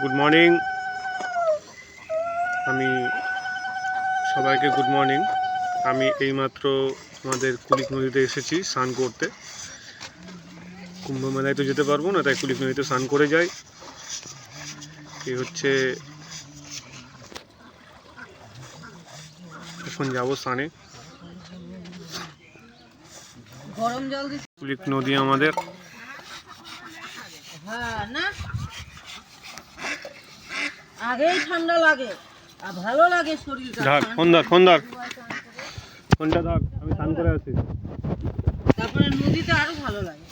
Good morning আমি সবাইকে good morning আমি এইমাত্র আমাদের কুলিক নদীতে এসেছি স্নান করতে। কুম্ভ মেলায় তো যেতে পারব না তাই কুলিক নদীতে স্নান করে যাই। এই হচ্ছে এখন যাব স্নানে। কুলিক নদী আমাদের। হ্যাঁ না? আগেই ঠান্ডা লাগে আর ভালো লাগে শরীরটা ধর ফোন ধর ফোন ধর। ফোনটা ধর আমি স্নান করে আছি তারপরে নদীতে আরও ভালো লাগে।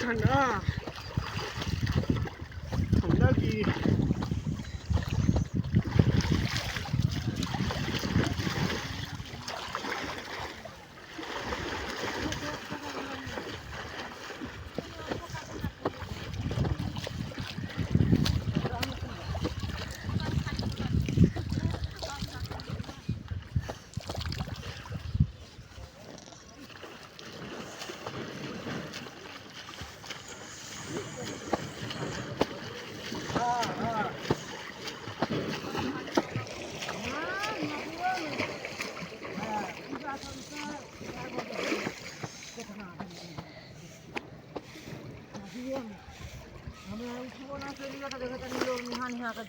ঠান্ডা। ঠান্ডা কি?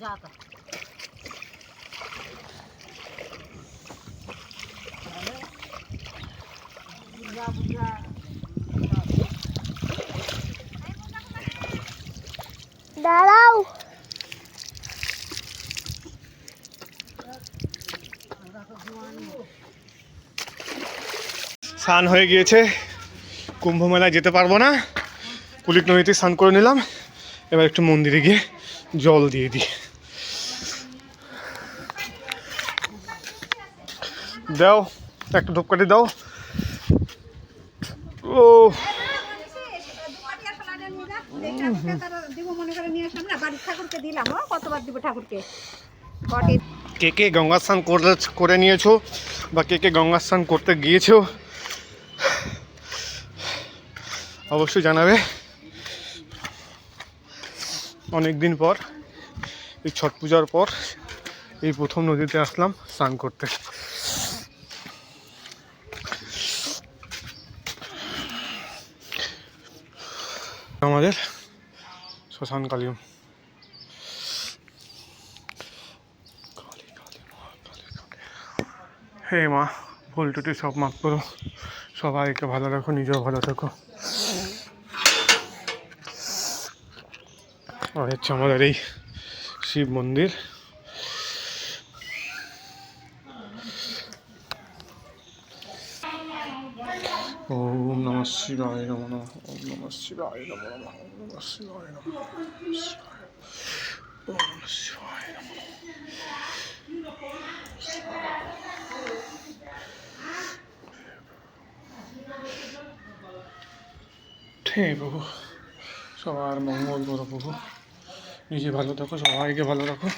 जाता बुझा बुझा দাঁড়াও স্নান হয়ে গিয়েছে। কুম্ভ মেলায় যেতে পারব না। কুলিক নদীতে স্নান করে নিলাম। এবার একটু মন্দিরে গিয়ে জল দিয়ে দিই। দাও, একটা ধূপকাঠি দাও। ও। কে কে গঙ্গা স্নান করে নিয়েছো বা কে কে গঙ্গা স্নান করতে গিয়েছো? অবশ্যই জানাবে। অনেক দিন পর, এই ছট পূজার পর এই প্রথম নদীতে আসলাম স্নান করতে। আমাদের শ্মশান কালী। হে মা। টুটি সব মাফ করো সবাইকে ভালো রাখো, নিজেও ভালো থাকো। আর হচ্ছে আমাদের এই শিব মন্দির। ওম নম শিবায় নম ওম নম শিবায় নম ওম নম শিবায় নম শিবায় নম হে প্রভু, সবার মঙ্গল করো প্রভু। নিজে ভালো থাকো, সবাইকে ভালো রাখো।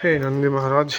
হে নন্দী মহারাজ